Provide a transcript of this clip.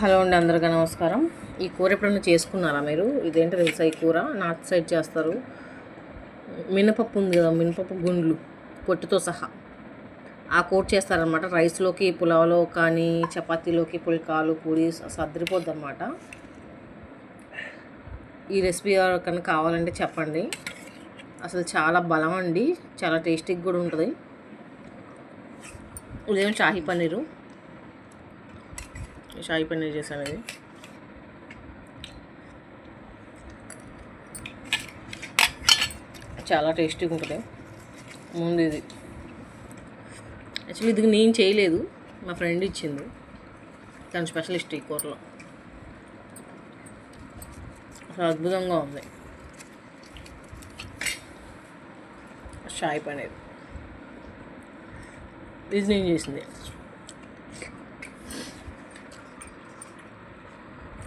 Hello అండి అందరికీ నమస్కారం. ఈ కూర ఎప్పుడైనా చేసుకున్నారా మీరు? ఇదేంటి తెలుసా ఈ కూర? నార్త్ సైడ్ చేస్తారు. మినపప్పు ఉంది కదా మినపప్పు గుండ్లు పొట్టుతో సహా. ఆ కూర చేస్తారనమాట రైస్లోకి పులావ్లో కానీ చపాతీలోకి పుల్కాలు పూరి సర్దిరిపోద్ది అనమాట ఈ రెసిపీ ఎవరికైనా కావాలంటే చెప్పండి. అసలు చాలా బలం అండి. చాలా టేస్టీగా కూడా ఉంటుంది. ఇదేమో షాహీ పన్నీరు? షాయి పన్నీర్ చేశాను ఇది చాలా టేస్టీగా ఉంటుంది. ముందు ఇది. యాక్చువల్లీ ఇది నేను చేయలేదు. మా ఫ్రెండ్ ఇచ్చింది. తను స్పెషలిస్ట్ ఈ కూరలో. అసలు అద్భుతంగా ఉంది. షాయి పన్నీర్. ఇది నేను చేసింది.